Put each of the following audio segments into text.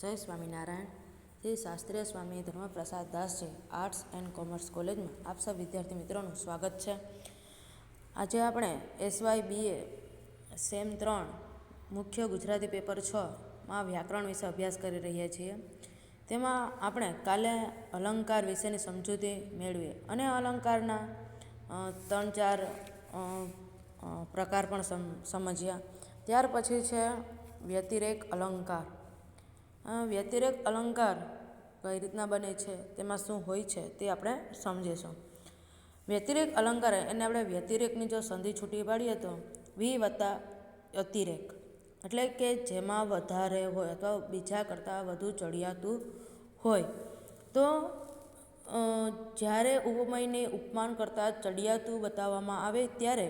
જય સ્વામિનારાયણ. શ્રી શાસ્ત્રીય Swami Dharmaprasad Dasji arts and commerce કોલેજમાં આપ સૌ વિદ્યાર્થી મિત્રોનું સ્વાગત છે. આજે આપણે એસવાય બીએ સેમ ત્રણ મુખ્ય ગુજરાતી પેપર છમાં વ્યાકરણ વિશે અભ્યાસ કરી રહ્યા છીએ. તેમાં આપણે કાલે અલંકાર વિશેની સમજૂતી મેળવીએ અને અલંકારના ત્રણ ચાર પ્રકાર પણ સમ, સમજ્યા. ત્યાર પછી છે વ્યતિરેક અલંકાર. વ્યતિરેક અલંકાર કઈ રીતના બને છે, તેમાં શું હોય છે તે આપણે સમજીશું. વ્યતિરેક અલંકાર એને આપણે વ્યતિરેકની જો સંધિ છૂટી પાડીએ તો વી વત્તા અતિરેક. એટલે કે જેમાં વધારે હોય અથવા બીજા કરતાં વધુ ચડિયાતું હોય. તો જ્યારે ઉપમયને ઉપમાન કરતાં ચડિયાતું બતાવવામાં આવે ત્યારે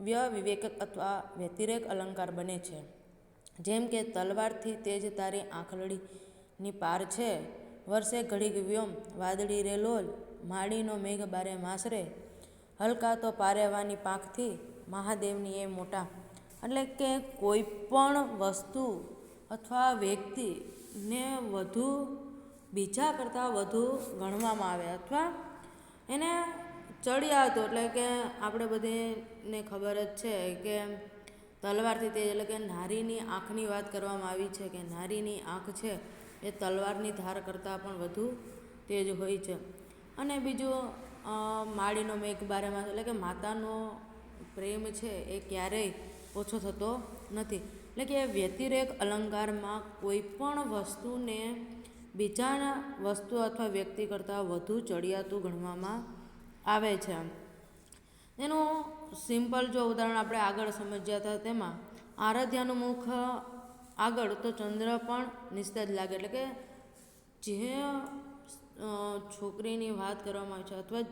વ્યવિવેક અથવા વ્યતિરેક અલંકાર બને છે. જેમ કે તલવારથી તેજ તારી આંખલડીની પાર છે. વર્ષે ઘડીક વ્યોમ વાદળી રે લોલ માળીનો મેઘ બારે માસરે. હલકા તો પારેવાની પાંખથી મહાદેવની એ મોટા. એટલે કે કોઈ પણ વસ્તુ અથવા વ્યક્તિને વધુ, બીજા કરતાં વધુ ગણવામાં આવે અથવા એને ચડિયાતું, એટલે કે આપણે બધીને ખબર જ છે કે તલવારથી તેજ એટલે કે નારીની આંખની વાત કરવામાં આવી છે કે નારીની આંખ છે એ તલવારની ધાર કરતાં પણ વધુ તેજ હોય છે. અને બીજું માળીનો મેઘ બારેમાં એટલે કે માતાનો પ્રેમ છે એ ક્યારેય ઓછો થતો નથી. એટલે કે વ્યતિરેક અલંકારમાં કોઈ પણ વસ્તુને બીજાના વસ્તુ અથવા વ્યક્તિ કરતાં વધુ ચડિયાતું ગણવામાં આવે છે. એનું સિમ્પલ જો ઉદાહરણ આપણે આગળ સમજ્યા હતા તેમાં, આરાધ્યાનું મુખ આગળ તો ચંદ્ર પણ નિસ્તેજ લાગે. એટલે કે જે છોકરીની વાત કરવામાં આવે છે અથવા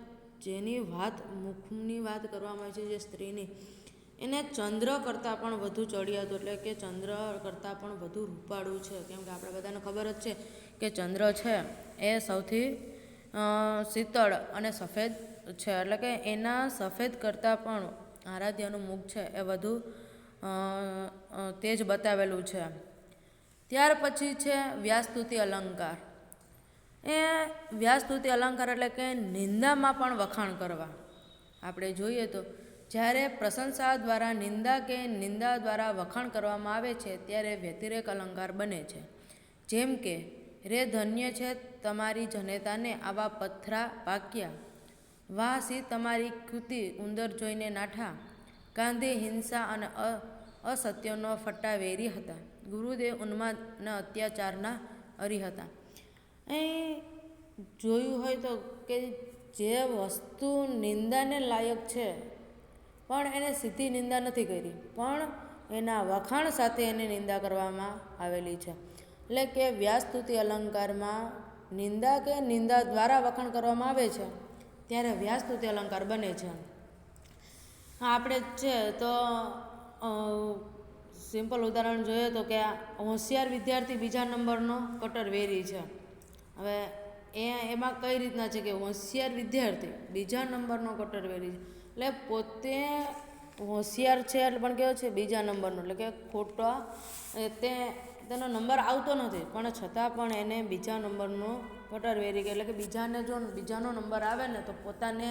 જેની વાત મુખની વાત કરવામાં આવે છે, જે સ્ત્રીની, એને ચંદ્ર કરતાં પણ વધુ ચડિયાતું એટલે કે ચંદ્ર કરતાં પણ વધુ રૂપાળું છે. કેમ કે આપણે બધાને ખબર જ છે કે ચંદ્ર છે એ સૌથી શીતળ અને સફેદ છે, એટલે કે એના સફેદ કરતાં પણ આરાધ્યનું મુખ છે એ વધુ તેજ બતાવેલું છે. ત્યાર પછી છે વ્યાસ્તુતિ અલંકાર. એ વ્યાસ્તુતિ અલંકાર એટલે કે નિંદામાં પણ વખાણ કરવા. આપણે જોઈએ તો જ્યારે પ્રશંસા દ્વારા નિંદા કે નિંદા દ્વારા વખાણ કરવામાં આવે છે, ત્યારે વ્યતિરેક અલંકાર બને છે. જેમ કે, રે ધન્ય છે તમારી જનેતાને આવા પથરા પાક્યા. વાહ સી તમારી કૃતિ ઉંદર જોઈને નાઠા. ગાંધી હિંસા અને અસત્યનો ફટ્ટા વેરી હતા. ગુરુદેવ ઉન્માદના અત્યાચારના અરી હતા. અહીં જોયું હોય તો કે જે વસ્તુ નિંદાને લાયક છે, પણ એને સીધી નિંદા નથી કરી, પણ એના વખાણ સાથે એની નિંદા કરવામાં આવેલી છે. એટલે કે વ્યાસ્તુતિ અલંકારમાં નિંદા કે નિંદા દ્વારા વખાણ કરવામાં આવે છે? ત્યારે વ્યાસ્તુતિ અલંકાર બને છે. આપણે છે તો સિમ્પલ ઉદાહરણ જોઈએ તો કે હોશિયાર વિદ્યાર્થી બીજા નંબરનો કટર વેરી છે. હવે એ, એમાં કઈ રીતના છે કે હોશિયાર વિદ્યાર્થી બીજા નંબરનો કટર વેરી છે? એટલે પોતે હોશિયાર છે એટલે પણ કેવો છે? બીજા નંબરનો. એટલે કે ખોટા તે, તેનો નંબર આવતો નથી. પણ છતાં પણ એને બીજા નંબરનો કટર વેરી એટલે કે બીજાને જો બીજાનો નંબર આવે ને તો પોતાને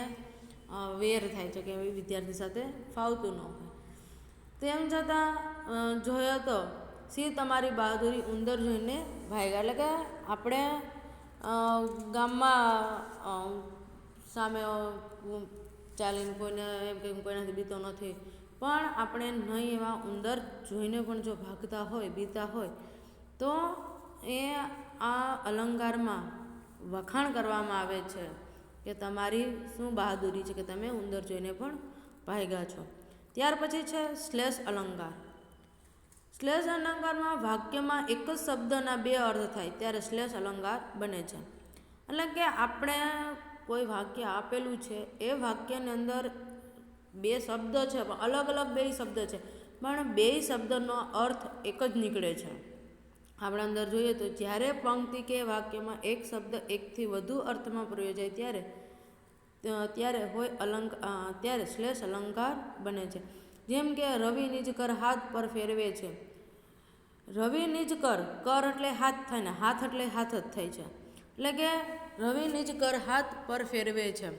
વેર થાય છે કે વિદ્યાર્થી સાથે ફાવતું ન હોય. તેમ છતાં જોયો તો સી તમારી બહાદુરી ઉંદર જોઈને ભાગ્યા એટલે કે આપણે ગામમાં સામે ચાલીને કોઈને એમ કે કોઈનાથી બીતો નથી. પણ આપણે નહીં એવા ઉંદર જોઈને પણ જો ભાગતા હોય, બીતા હોય, તો એ આ અલંકારમાં વખાણ કરવામાં આવે છે કે તમારી શું બહાદુરી છે કે તમે ઉંદર જોઈને પણ ભાગ્યા છો. ત્યાર પછી છે શ્લેષ અલંકાર. શ્લેષ અલંકારમાં વાક્યમાં એક જ શબ્દના બે અર્થ થાય ત્યારે શ્લેષ અલંકાર બને છે. એટલે કે આપણે કોઈ વાક્ય આપેલું છે એ વાક્યની અંદર બે શબ્દ છે, પણ અલગ અલગ બે શબ્દ છે. પણ બે શબ્દનો અર્થ એક જ નીકળે છે. આપણે અંદર જોઈએ તો જ્યારે પંક્તિ કે વાક્યમાં એક શબ્દ એકથી વધુ અર્થમાં પ્રયોજાય ત્યારે ત્યારે હોય અલંક ત્યારે શ્લેષ અલંકાર બને છે. જેમ કે રવિ નિજકર હાથ પર ફેરવે છે. રવિ નિજકર કર કર એટલે હાથ થાય ને હાથ એટલે હાથ જ થાય છે. એટલે કે રવિ નિજકર હાથ પર ફેરવે છે.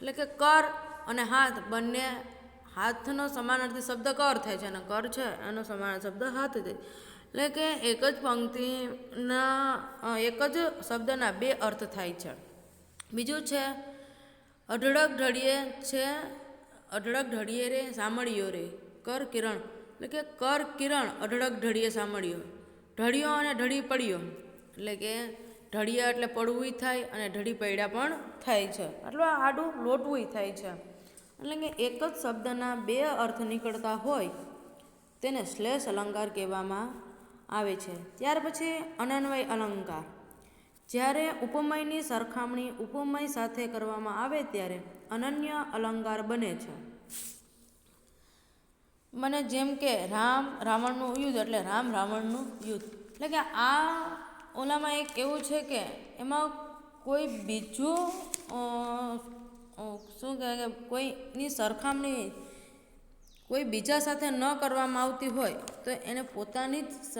એટલે કે કર અને હાથ બંને હાથનો સમાનાર્થી શબ્દ કર થાય છે અને કર છે એનો સમાન શબ્દ હાથ થાય એટલે કે એક જ પંક્તિના એક જ શબ્દના બે અર્થ થાય છે. બીજું છે, અઢળક ઢળીએ છે, અઢળક ઢળીએ રે, સાંભળ્યો રે, કર કિરણ. એટલે કે કર કિરણ, અઢળક ઢળીએ સાંભળ્યો. ઢળ્યો અને ઢળી પડ્યો. એટલે કે ઢળિયા એટલે પડવું થાય અને ઢળી પડ્યા પણ થાય છે. એટલે આડું લોટવું થાય છે. એટલે કે એક જ શબ્દના બે અર્થ નીકળતા હોય, તેને શ્લેષ અલંકાર કહેવામાં આવે છે. ત્યાર પછી અનન્વય અલંકાર. જ્યારે ઉપમયની સરખામણી ઉપમય સાથે કરવામાં આવે ત્યારે અનન્ય અલંકાર બને છે. મને જેમ કે રામ રાવણનું યુદ્ધ એટલે રામ રાવણનું યુદ્ધ. એટલે કે આ ઓલામાં એક એવું છે કે એમાં કોઈ બીજું શું કહેવાય કે કોઈની સરખામણી કોઈ બીજા સાથે ન કરવામાં આવતી હોય, તો એને પોતાની જ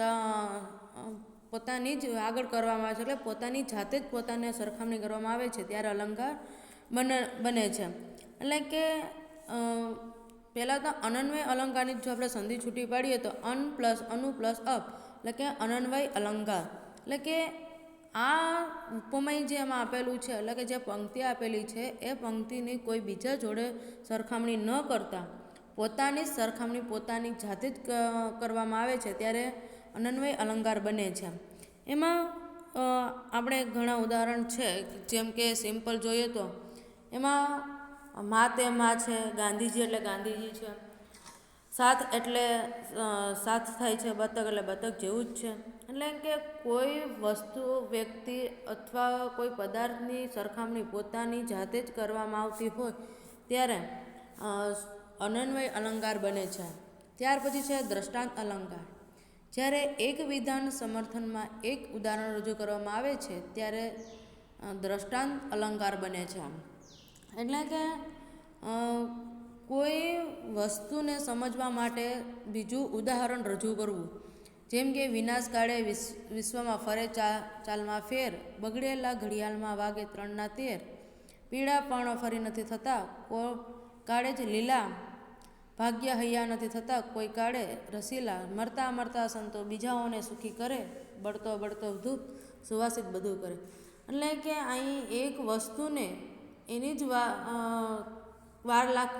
પોતાની જ આગળ કરવામાં આવે છે. એટલે પોતાની જાતે જ પોતાને સરખામણી કરવામાં આવે છે, ત્યારે અલંકાર બને બને છે. એટલે કે પહેલાં તો અનન્વય અલંકારની જો આપણે સંધિ છૂટી પાડીએ, તો અન પ્લસ અનુ પ્લસ અપ, એટલે કે અનન્વય અલંકાર. એટલે કે આ ઉપમય જે એમાં આપેલું છે, એટલે કે જે પંક્તિ આપેલી છે, એ પંક્તિની કોઈ બીજા જોડે સરખામણી ન કરતા. પોતાની સરખામણી પોતાની જાતે જ કરવામાં આવે છે ત્યારે અનન્વય અલંકાર બને છે. એમાં આપણે ઘણા ઉદાહરણ છે, જેમ કે સિમ્પલ જોઈએ તો, એમાં મા તે મા છે, ગાંધીજી એટલે ગાંધીજી છે સાથ એટલે સાથ થાય છે બતક એટલે બતક જેવું જ છે. એટલે કે કોઈ વસ્તુ, વ્યક્તિ અથવા કોઈ પદાર્થની સરખામણી પોતાની જાતે જ કરવામાં આવતી હોય, ત્યારે અનન્વય અલંકાર બને છે. ત્યાર પછી છે દ્રષ્ટાંત અલંકાર. જ્યારે એક વિધાન સમર્થનમાં એક ઉદાહરણ રજૂ કરવામાં આવે છે, ત્યારે દ્રષ્ટાંત અલંકાર બને છે એટલે કે કોઈ વસ્તુને સમજવા માટે બીજું ઉદાહરણ રજૂ કરવું. જેમ કે વિનાશ કાળે વિશ્વમાં ફરે ચા, ચાલમાં ફેર, બગડેલા ઘડિયાળમાં વાગે ત્રણના તેર. પીળા પણ ફરી નથી થતા, કો કાળે જ લીલા ભાગ્ય હૈયા નથી થતા, કોઈ કાળે રસીલા મરતા મરતા સંતો બીજાઓને સુખી કરે, બળતો બળતો ધૂપ સુવાસિત બધું કરે. એટલે કે અહીં એક વસ્તુને એની જ વાર લાગ,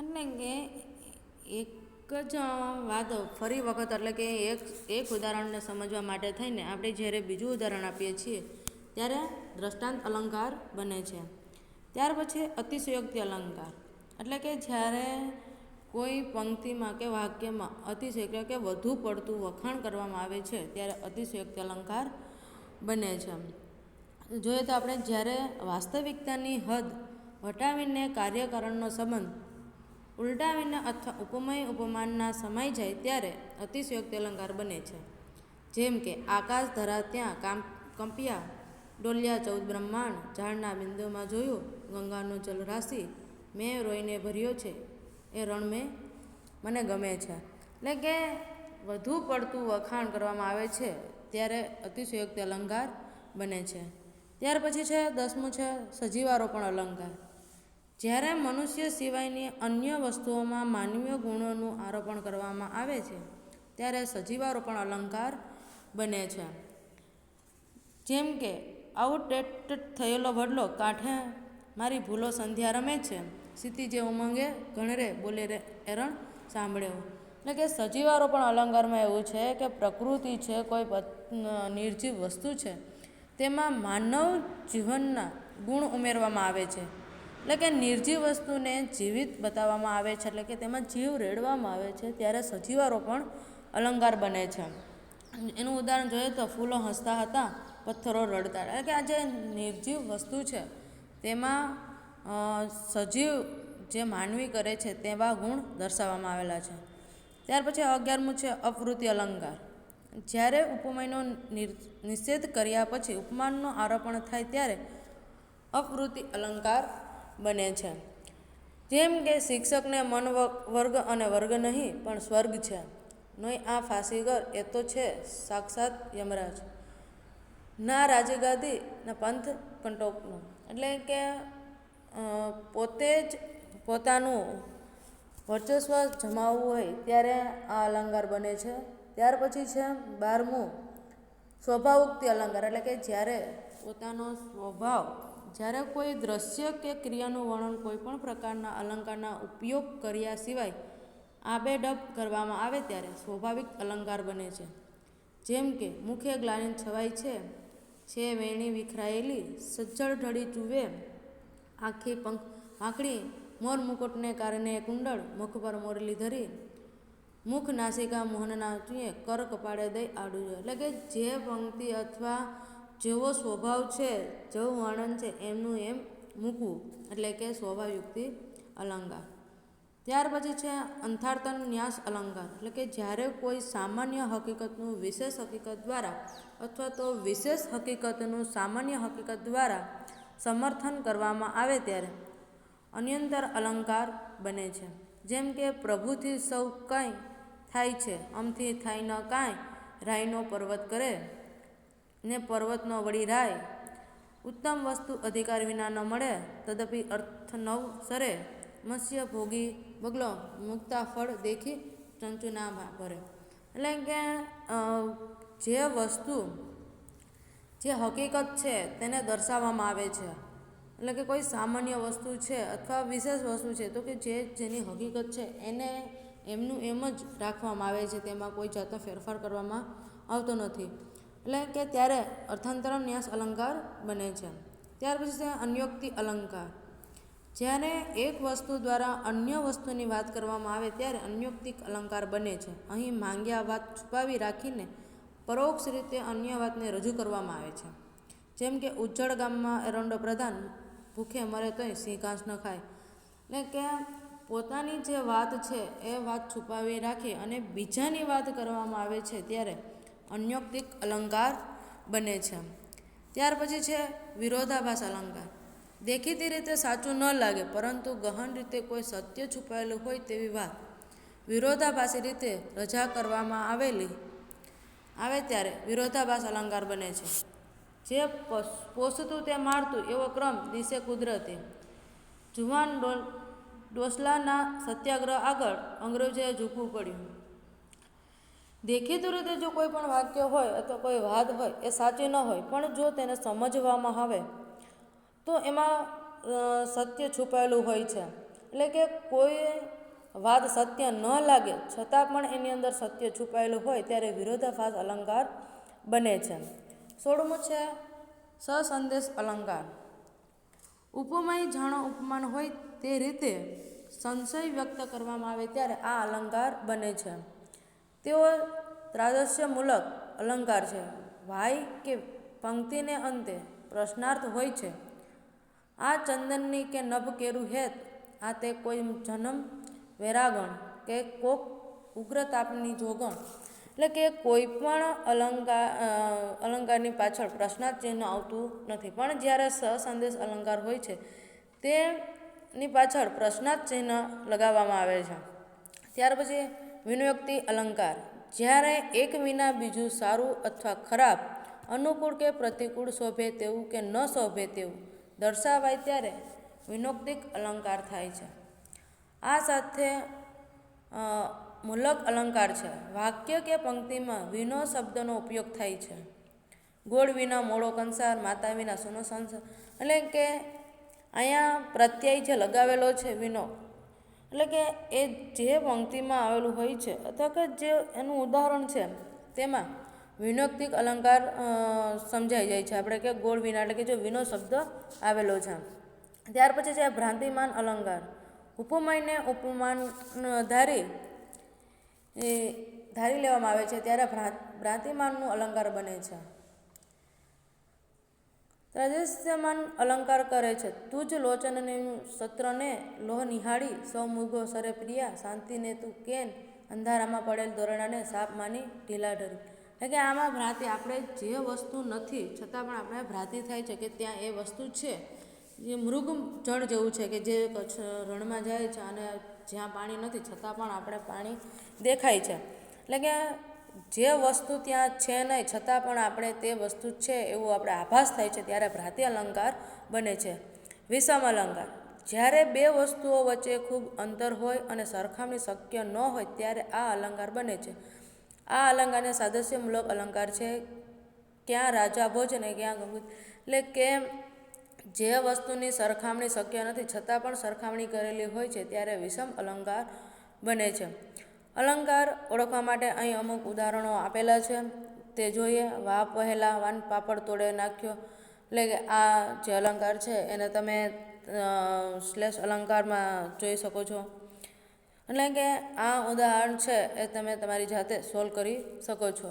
એટલે કે એક જ વાત ફરી વખત, એટલે કે એક એક ઉદાહરણને સમજવા માટે થઈને આપણે જ્યારે બીજું ઉદાહરણ આપીએ છીએ ત્યારે દ્રષ્ટાંત અલંકાર બને છે. ત્યાર પછી અતિશયોક્તિ અલંકાર. એટલે કે જ્યારે કોઈ પંક્તિમાં કે વાક્યમાં અતિશય કે વધુ પડતું વખાણ કરવામાં આવે છે, ત્યારે અતિશયોક્તિ અલંકાર બને છે. જોઈએ તો આપણે જ્યારે વાસ્તવિકતાની હદ વટાવીને કાર્યકરણનો સંબંધ ઉલટાવીને અથવા ઉપમય ઉપમાનના સમાઈ જાય ત્યારે અતિશયોક્તિ અલંકાર બને છે. જેમ કે આકાશ ધરા ત્યાં કામ કંપ્યા ડોલ્યા ચૌદ બ્રહ્માંડ ઝાડના બિંદુમાં જોયું, ગંગાનું જલરાશિ મેં રોઈને ભર્યો છે, એ રણ મેં, મને ગમે છે. એટલે કે વધુ પડતું વખાણ કરવામાં આવે છે, ત્યારે અતિશયોક્ત અલંકાર બને છે. ત્યાર પછી છે, દસમું છે સજીવારોપણ અલંકાર. જ્યારે મનુષ્ય સિવાયની અન્ય વસ્તુઓમાં માનવીય ગુણોનું આરોપણ કરવામાં આવે છે, ત્યારે સજીવારોપણ અલંકાર બને છે. જેમ કે આઉટડેટેડ થયેલો વડલો કાંઠે મારી ભૂલો સંધ્યા રમે છે. સીતી જે ઉમંગે ઘણરે બોલે રે, એરણ સાંભળ્યો. એટલે કે સજીવારો પણ અલંકારમાં એવું છે કે પ્રકૃતિ છે, કોઈ નિર્જીવ વસ્તુ છે. તેમાં માનવ જીવનના ગુણ ઉમેરવામાં આવે છે. એટલે કે નિર્જીવ વસ્તુને જીવિત બતાવવામાં આવે છે, એટલે કે તેમાં જીવ રેડવામાં આવે છે, ત્યારે સજીવારોપણ અલંકાર બને છે. એનું ઉદાહરણ જોઈએ તો ફૂલો હસતા હતા. પથ્થરો રડતા એટલે કે આ જે નિર્જીવ વસ્તુ છે, તેમાં સજીવ જે માનવી કરે છે, તેવા ગુણ દર્શાવવામાં આવેલા છે. ત્યાર પછી અગિયારમું છે અપવૃત્તિ અલંકાર. જ્યારે ઉપમાનનો નિષેધ કર્યા પછી ઉપમાનનો આરોપણ થાય ત્યારે અપવૃત્તિ અલંકાર બને છે. જેમ કે શિક્ષકને મન વર્ગ અને વર્ગ નહીં, પણ સ્વર્ગ છે. નહીં આ ફાંસીગર એ તો છે, સાક્ષાત યમરાજ. ના રાજગાદી ના પંથ કંટોકનો એટલે કે પોતે જ પોતાનું વર્ચસ્વ જમાવવું હોય ત્યારે આ અલંકાર બને છે. ત્યાર પછી છે બારમું, સ્વભાવોક્તિ અલંકાર. એટલે કે જ્યારે પોતાનો સ્વભાવ, જ્યારે કોઈ દ્રશ્ય કે ક્રિયાનું વર્ણન કોઈ પણ પ્રકારના અલંકારના ઉપયોગ કર્યા સિવાય આબેડબ કરવામાં આવે ત્યારે સ્વાભાવિક અલંકાર બને છે. જેમ કે મુખ્ય ગ્લાની છવાય છે છે વેણી વિખરાયેલી સજ્જડ ઢળી ચૂવે આખી પંખ આંકડી મોર મુકુટને કારણે કુંડળ મુખ પર મોરલી ધરી. મુખ નાસિકા મોહનના ચૂએ કર કપાળે દઈ આડું એટલે કે જે પંક્તિ અથવા જેવો સ્વભાવ છે, જેવું વર્ણન છે, એમનું એમ મૂકવું. એટલે કે સ્વભાવયુક્તિ અલંકાર. ત્યાર પછી છે અંથાર્તન ન્યાસ અલંકાર. એટલે કે જ્યારે કોઈ સામાન્ય હકીકતનું વિશેષ હકીકત દ્વારા અથવા તો વિશેષ હકીકતનું સામાન્ય હકીકત દ્વારા સમર્થન કરવામાં આવે ત્યારે અન્યંતર અલંકાર બને છે. જેમ કે પ્રભુથી સૌ કંઈ થાય છે અમથી થાય ન કાંઈ, રાયનો પર્વત કરે ને પર્વતનો વળી રાય, ઉત્તમ વસ્તુ અધિકાર વિના ન મળે, તદપી અર્થ નવ સરે મત્સ્ય ભોગી બગલો મુક્તા ફળ દેખી ચંચુ ના ભરે. એટલે કે જે વસ્તુ, જે હકીકત છે તેને દર્શાવવામાં આવે છે. એટલે કે કોઈ સામાન્ય વસ્તુ છે અથવા વિશેષ વસ્તુ છે, તો કે જે જેની હકીકત છે એને એમનું એમ જ રાખવામાં આવે છે, તેમાં કોઈ જાતનો ફેરફાર કરવામાં આવતો નથી. એટલે કે ત્યારે અર્થાંતરણ ન્યાસ અલંકાર બને છે. ત્યાર પછી છે અન્યોક્તિ અલંકાર. જ્યારે એક વસ્તુ દ્વારા અન્ય વસ્તુની વાત કરવામાં આવે ત્યારે અન્યોક્તિક અલંકાર બને છે. અહીં માંગ્યા વાત છુપાવી રાખીને પરોક્ષ રીતે અન્ય વાતને રજૂ કરવામાં આવે છે. જેમ કે ઉજ્જડ ગામમાં એરંડો પ્રધાન, ભૂખે મરે તોય સિંહ ઘાસ ન ખાય. એટલે કે પોતાની જે વાત છે એ વાત છુપાવી રાખી અને બીજાની વાત કરવામાં આવે છે ત્યારે અન્યોક્તિક અલંકાર બને છે. ત્યાર પછી છે વિરોધાભાસ અલંકાર. દેખીતી રીતે સાચું ન લાગે, પરંતુ ગહન રીતે કોઈ સત્ય છુપાયેલું હોય તેવી વાત. વિરોધાભાસી રીતે રજા કરવામાં આવેલી, આવે ત્યારે વિરોધાભાસ અલંકાર બને છે. જે પોસતું તે મારતું એવો ક્રમ દિશે કુદરતી. જુવાન ડોસલાના સત્યાગ્રહ આગળ અંગ્રેજોએ ઝૂકવું પડ્યું. દેખીતું રીતે જો કોઈ પણ વાક્ય હોય અથવા કોઈ વાત હોય એ સાચી ન હોય, પણ જો તેને સમજવામાં આવે તો એમાં સત્ય છુપાયેલું હોય છે. એટલે કે કોઈ વાત સત્ય ન લાગે, છતાં પણ એની અંદર સત્ય છુપાયેલું હોય, ત્યારે વિરોધાભાસ અલંકાર બને છે. સોળમું છે સસંદેશ અલંકાર. ઉપમાય જાણો ઉપમાન હોય તે રીતે સંશય વ્યક્ત કરવામાં આવે ત્યારે આ અલંકાર બને છે. તેઓ ત્રાદસ્યમૂલક અલંકાર છે. વાય કે પંક્તિને અંતે પ્રશ્નાર્થ હોય છે. આ ચંદનની કે નભ કેરું હેત, આ તે કોઈ જન્મ, વેરાગણ કે કોક ઉગ્ર તાપની જોગણ. એટલે કે કોઈ પણ અલંકાર અલંકારની પાછળ પ્રશ્નાર્થ ચિહ્ન આવતું નથી. પણ જ્યારે સહસંદેશ અલંકાર હોય છે, તેની પાછળ પ્રશ્નાર્થ ચિહ્ન લગાવવામાં આવે છે. ત્યાર પછી વિનયોક્તિ અલંકાર. જ્યારે એક વિના બીજું સારું અથવા ખરાબ, અનુકૂળ કે પ્રતિકૂળ શોભે તેવું કે ન શોભે તેવું દર્શાવાય ત્યારે વિનોક્તિક અલંકાર થાય છે. આ સાથે મૂલક અલંકાર છે. વાક્ય કે પંક્તિમાં વિનો શબ્દનો ઉપયોગ થાય છે. ગોળ વિના મોળો કંસાર, માતા વિના સુનો સંસાર એટલે કે અહીંયા પ્રત્યય જે લગાવેલો છે વિનો, એટલે કે એ જે પંક્તિમાં આવેલું હોય છે, અથવા કે જે એનું ઉદાહરણ છે, તેમાં વિનોક્તિક અલંકાર સમજાઈ જાય છે. આપણે કે ગોળ વિના, એટલે કે જો વિનો શબ્દ આવેલો છે. ત્યાર પછી છે ભ્રાંતિમાન અલંકાર. ઉપમાયને ઉપમાન ધારી ધારી લેવામાં આવે છે ત્યારે ભ્રા- ભ્રાંતિમાનનું અલંકાર બને છે. ત્રજસ્યમાન અલંકાર કરે છે. તું જ લોચનને, સત્રને લોહ નિહાળી, સૌ મુગો સરે પ્રિયા, શાંતિને તું કેન, અંધારામાં પડેલ દોરડાને સાપ માની, ઢીલા ઢરી એટલે કે આમાં ભ્રાંતિ આપણે જે વસ્તુ નથી, છતાં પણ આપણે ભ્રાંતિ થાય છે કે ત્યાં એ વસ્તુ છે. જે મૃગ જળ જેવું છે કે જે કચ્છ રણમાં જાય છે અને જ્યાં પાણી નથી, છતાં પણ આપણે પાણી દેખાય છે. એટલે કે જે વસ્તુ ત્યાં છે નહીં, છતાં પણ આપણે તે વસ્તુ છે એવું આપણે આભાસ થાય છે ત્યારે ભ્રાતિ અલંકાર બને છે. વિષમ અલંકાર. જ્યારે બે વસ્તુઓ વચ્ચે ખૂબ અંતર હોય અને સરખામણી શક્ય ન હોય, ત્યારે આ અલંકાર બને છે. આ અલંકારને સાદસ્યમૂલક અલંકાર છે. ક્યાં રાજા ભોજ અને ક્યાં ગંગુ એટલે કે જે વસ્તુની સરખામણી શક્ય નથી, છતાં પણ સરખામણી કરેલી હોય છે, ત્યારે વિષમ અલંકાર બને છે. અલંકાર ઓળખવા માટે અહીં અમુક ઉદાહરણો આપેલા છે. તે જોઈએ વા પહેલાં વાન પાપડ તોડે નાખ્યો. એટલે કે આ જે અલંકાર છે, એને તમે સ્લેશ અલંકારમાં જોઈ શકો છો. એટલે કે આ ઉદાહરણ છે એ તમે તમારી જાતે સોલ્વ કરી શકો છો.